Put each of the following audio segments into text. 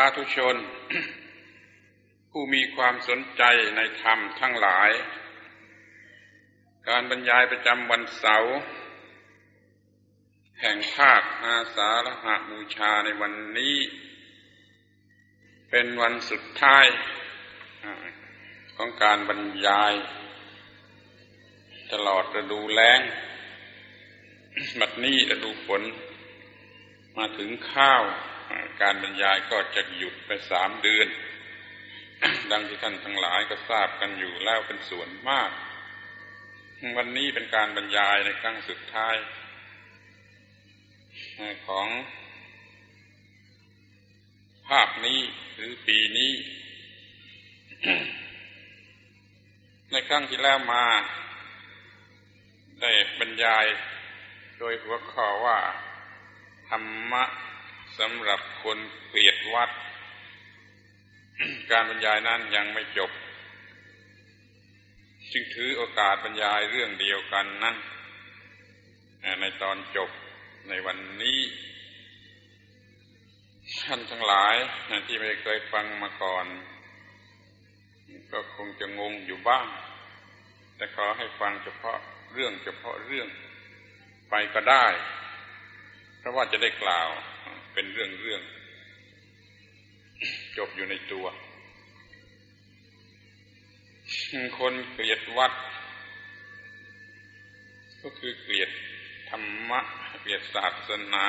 าธุชน ผู้มีความสนใจในธรรมทั้งหลาย การบรรยายประจำวันเสาร์แห่งภาคอาสาฬหบูชาในวันนี้ เป็นวันสุดท้ายของการบรรยาย ตลอดฤดูแล้งบัดนี้ฤดูฝนมาถึงข้าว การบรรยายก็จะหยุดไปสามเดือน ดังที่ท่านทั้งหลายก็ทราบกันอยู่แล้วเป็นส่วนมาก วันนี้เป็นการบรรยายในครั้งสุดท้าย ของภาพนี้หรือปีนี้ ในครั้งที่แล้วมา ได้บรรยายโดยหัวข้อว่าธรรมะ สำหรับคนเกลียดวัด การบรรยายนั้นยังไม่จบ จึงถือโอกาสบรรยายเรื่องเดียวกันนั้นในตอนจบในวันนี้ ท่านทั้งหลายที่ไม่เคยฟังมาก่อน ก็คงจะงงอยู่บ้าง แต่ขอให้ฟังเฉพาะเรื่องเฉพาะเรื่องไปก็ได้ เพราะว่าจะได้กล่าว เป็นเรื่องเรื่องจบอยู่ในตัว คนเกลียดวัด ก็คือเกลียดธรรมะ เกลียดศาสนา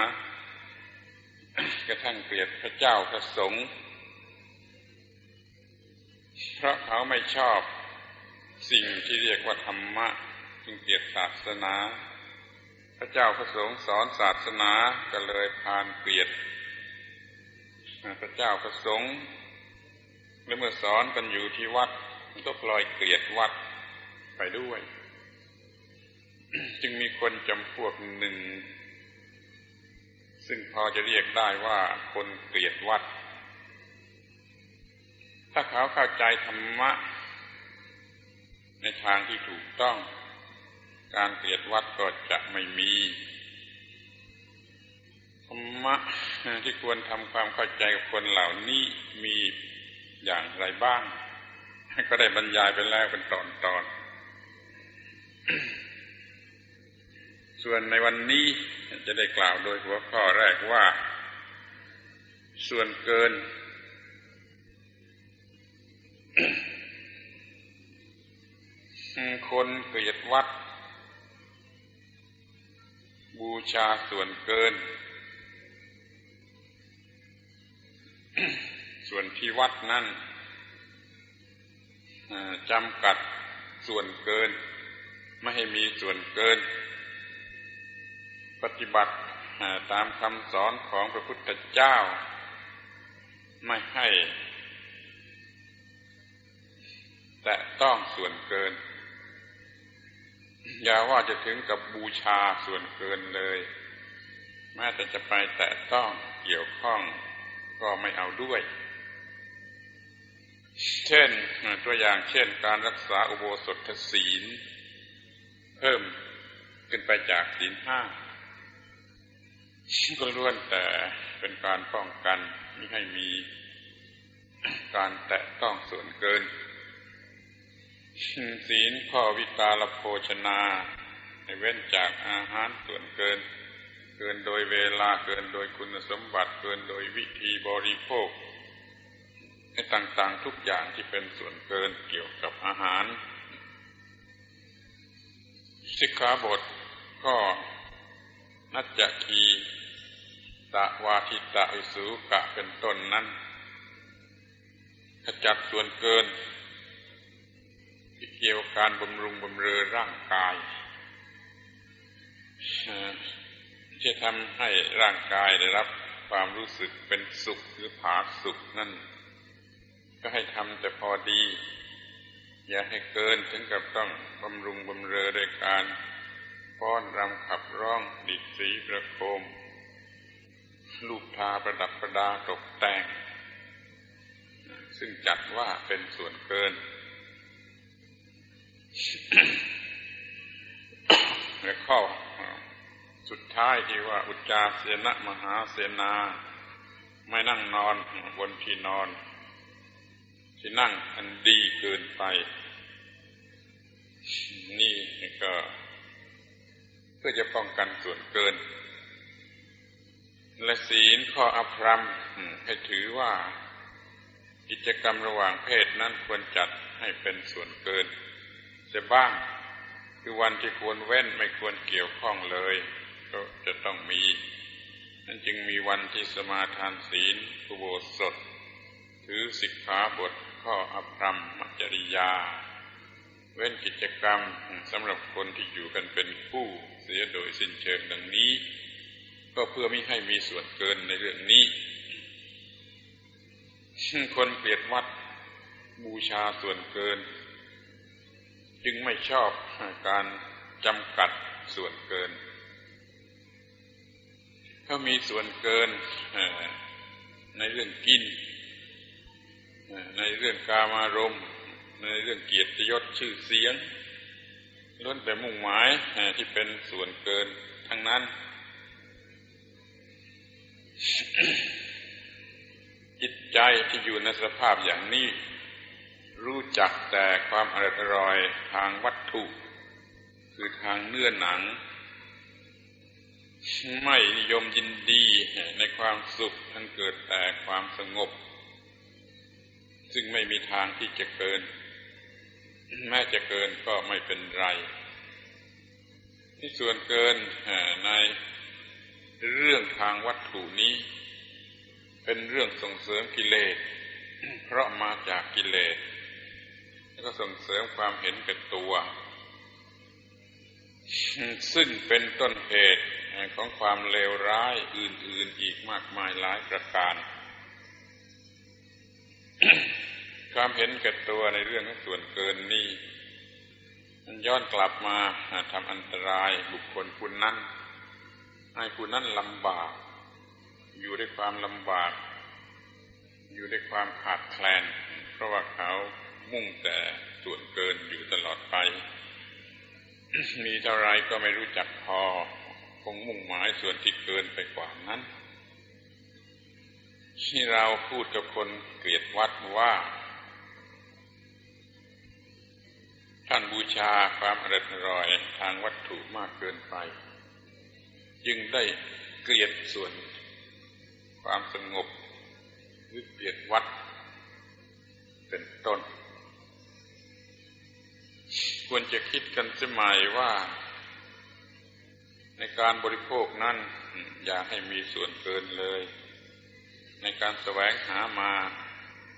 กระทั่งเกลียดพระเจ้าพระสงฆ์เพราะเขาไม่ชอบสิ่งที่เรียกว่าธรรมะ จึงเกลียดศาสนา พระเจ้าพระสงฆ์สอนศาสนาก็เลยพานเกลียดพระเจ้าพระสงฆ์แลวเมื่อสอนกันอยู่ที่วัดก็ปล่อยเกลียดวัดไปด้วย จึงมีคนจำพวกหนึ่ง ซึ่งพอจะเรียกได้ว่าคนเกลียดวัด ถ้าเขาเข้าใจธรรมะ ในทางที่ถูกต้อง การเกลียดวัดก็จะไม่มีธรรมะที่ควรทำความเข้าใจกับคนเหล่านี้มีอย่างไรบ้าง ก็ได้บรรยายไปแล้วเป็นตอนตอน ส่วนในวันนี้จะได้กล่าวโดยหัวข้อแรกว่า ส่วนเกิน คนเกลียดวัด บูชาส่วนเกิน ส่วนที่วัดนั้นจำกัดส่วนเกิน ไม่ให้มีส่วนเกิน ปฏิบัติตามคำสอนของพระพุทธเจ้า ไม่ให้ แต่ต้องส่วนเกิน อย่าว่าจะถึงกับบูชาส่วนเกินเลย แม้แต่จะไปแตะต้องเกี่ยวข้องก็ไม่เอาด้วย เช่นตัวอย่างเช่นการรักษาอุโบสถศีล เพิ่มขึ้นไปจากศีลห้าก็ล้วนแต่เป็นการป้องกันไม่ให้มีการแตะต้องส่วนเกิน ศีลข้อวิกาลโภชนาให้เว้นจากอาหารส่วนเกิน เกินโดยเวลาเกินโดยคุณสมบัติเกินโดยวิธีบริโภคให้ต่างๆทุกอย่างที่เป็นส่วนเกินเกี่ยวกับอาหาร สิกขาบทก็นัจจคีตะวาทิตะอิสุกะเป็นต้นนั้นขจัดส่วนเกิน เกี่ยวกับการบำรุงบำเรอร่างกายที่ทำให้ร่างกายได้รับความรู้สึกเป็นสุขหรือผาสุขนั่น ก็ให้ทำแต่พอดี อย่าให้เกินถึงกับต้องบำรุงบำเรอโดยการป้อนรำขับร้องดิดสีประโคม ลูกทาประดับประดาตกแต่ง ซึ่งจัดว่าเป็นส่วนเกิน และข้อสุดท้ายที่ว่าอุจจาเสนมหาเสนา ไม่นั่งนอนบนที่นอน ที่นั่งอันดีเกินไป นี่ก็ เพื่อจะป้องกันส่วนเกิน และศีลข้ออภรรมให้ถือว่ากิจกรรมระหว่างเพศนั้นควรจัดให้เป็นส่วนเกิน จะบ้าง คือวันที่ควรเว้นไม่ควรเกี่ยวข้องเลย ก็จะต้องมี นั่นจึงมีวันที่สมาทานศีลอุโบสถ ถือสิกขาบทข้ออภรรมมัจริยา เว้นกิจกรรมสำหรับคนที่อยู่กันเป็นคู่เสียโดยสิ้นเชิงดังนี้ ก็เพื่อไม่ให้มีส่วนเกินในเรื่องนี้คนเกลียดวัดบูชาส่วนเกิน จึงไม่ชอบการจำกัดส่วนเกินเขามีส่วนเกินในเรื่องกิน ในเรื่องกามารมณ์ในเรื่องเกียรติยศชื่อเสียงล้วนแต่มุ่งหมายที่เป็นส่วนเกินทั้งนั้น จิตใจที่อยู่ในสภาพอย่างนี้ รู้จักแต่ความอร่อยทางวัตถุ คือทางเนื้อหนัง ไม่นิยมยินดีในความสุขทั้นเกิดแต่ความสงบ ซึ่งไม่มีทางที่จะเกิน แม้จะเกินก็ไม่เป็นไร ที่ส่วนเกินในเรื่องทางวัตถุนี้ เป็นเรื่องส่งเสริมกิเลสเพราะมาจากกิเลส ก็ส่งเสริมความเห็นแก่ตัว ซึ่งเป็นต้นเหตุของความเลวร้ายอื่น ๆอีกมากมายหลายประการ ความเห็นแก่ตัวในเรื่องของส่วนเกินนี้มันย้อนกลับมาทำอันตรายบุคคลคุณนั้น ให้คุณนั้นลำบาก อยู่ด้วยความลำบาก อยู่ด้วยความขาดแคลน เพราะว่าเขา มุ่งแต่ส่วนเกินอยู่ตลอดไป มีเท่าไรก็ไม่รู้จักพอ คงมุ่งหมายส่วนที่เกินไปกว่านั้น ที่เราพูดกับคนเกลียดวัดว่า ท่านบูชาความอร่อยทางวัตถุมากเกินไป จึงได้เกลียดส่วนความสงบหรือเกลียดวัดเป็นต้น ควรจะคิดกันสมัยว่า ในการบริโภคนั้นอย่าให้มีส่วนเกินเลย ในการแสวงหามา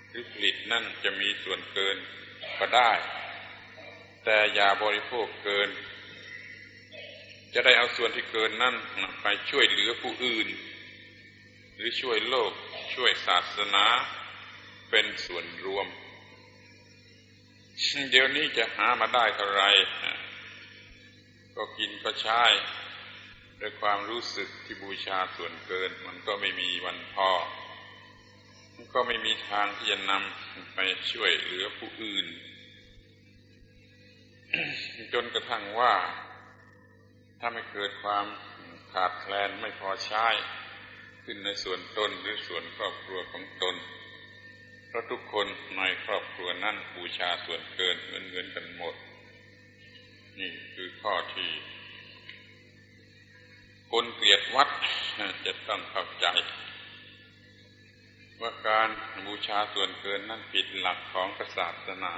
หรือผลิตนั่นจะมีส่วนเกินก็ได้ แต่อย่าบริโภคเกิน จะได้เอาส่วนที่เกินนั่นไปช่วยเหลือผู้อื่น หรือช่วยโลกช่วยศาสนา เป็นส่วนรวม เดี๋ยวนี้จะหามาได้เท่าไรก็กินก็ใช้ด้วยความรู้สึกที่บูชาส่วนเกิน มันก็ไม่มีวันพอมันก็ไม่มีทางที่จะนำไปช่วยเหลือผู้อื่น จนกระทั่งว่า ถ้าไม่เกิดความขาดแคลนไม่พอใช้ ขึ้นในส่วนตนหรือส่วนครอบครัวของตน ราะทุกคนในครอบครัวนั้นบูชาส่วนเกินเหมือนเหมือนกันหมด นี่คือข้อที่ คนเกลียดวัดจะต้องเข้าใจ ว่าการบูชาส่วนเกินนั้นผิดหลักของศาสนา